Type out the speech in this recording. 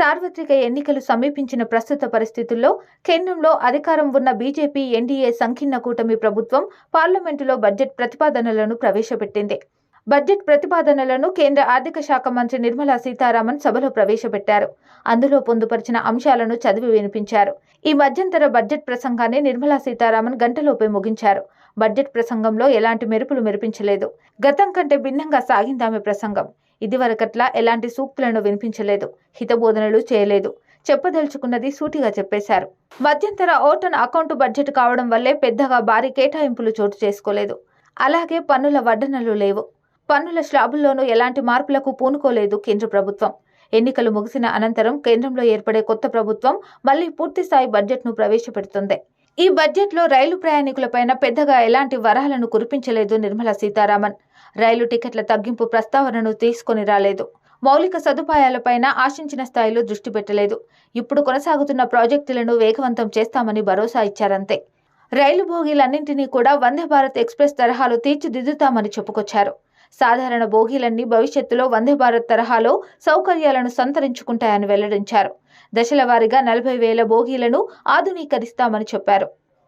సార్వత్రిక ఎన్నికలు సమీపించిన ప్రస్తుత పరిస్థితుల్లో కేంద్రంలో అధికారం ఉన్న బీజేపీ ఎన్డీఏ సంకీర్ణ కూటమి ప్రభుత్వం పార్లమెంటులో బడ్జెట్ ప్రతిపాదనలను ప్రవేశపెట్టింది. బడ్జెట్ ప్రతిపాదనలను కేంద్ర ఆర్థిక శాఖ మంత్రి నిర్మలా సీతారామన్ సభలో ప్రవేశపెట్టారు. అందులో పొందుపరిచిన అంశాలను చదివి వినిపించారు. ఈ మధ్యంతర బడ్జెట్ ప్రసంగాన్ని నిర్మలా సీతారామన్ గంటలోపే ముగించారు. బడ్జెట్ ప్రసంగంలో ఎలాంటి మెరుపులు మెరిపించలేదు. గతం కంటే భిన్నంగా సాగిందామె ప్రసంగం. ఇదివరకట్లా ఎలాంటి సూక్తులను వినిపించలేదు. హితబోధనలు చేయలేదు. చెప్పదలుచుకున్నది సూటిగా చెప్పేశారు. మధ్యంతర ఓటన్ అకౌంట్ బడ్జెట్ కావడం వల్లే పెద్దగా భారీ కేటాయింపులు చోటు చేసుకోలేదు. అలాగే పన్నుల వడ్డనలు లేవు. పన్నుల స్లాబుల్లోనూ ఎలాంటి మార్పులకు పూనుకోలేదు కేంద్ర ప్రభుత్వం. ఎన్నికలు ముగిసిన అనంతరం కేంద్రంలో ఏర్పడే కొత్త ప్రభుత్వం మళ్ళీ పూర్తిస్థాయి బడ్జెట్ను ప్రవేశపెడుతుంది. ఈ బడ్జెట్లో రైలు ప్రయాణికులపైన పెద్దగా ఎలాంటి వరాలను కురిపించలేదు నిర్మలా సీతారామన్. రైలు టికెట్ల తగ్గింపు ప్రస్తావనను తీసుకొని రాలేదు. మౌలిక సదుపాయాలపైన ఆశించిన స్థాయిలో దృష్టి పెట్టలేదు. ఇప్పుడు కొనసాగుతున్న ప్రాజెక్టులను వేగవంతం చేస్తామని భరోసా ఇచ్చారంతే. రైలు బోగీలన్నింటినీ కూడా వందే భారత్ ఎక్స్ప్రెస్ తరహాలో తీర్చిదిద్దుతామని చెప్పుకొచ్చారు. సాధారణ బోగీలన్నీ భవిష్యత్తులో వందే భారత్ తరహాలో సౌకర్యాలను సంతరించుకుంటాయని వెల్లడించారు. దశల వారీగా నలభై వేల బోగీలను ఆధునీకరిస్తామని చెప్పారు.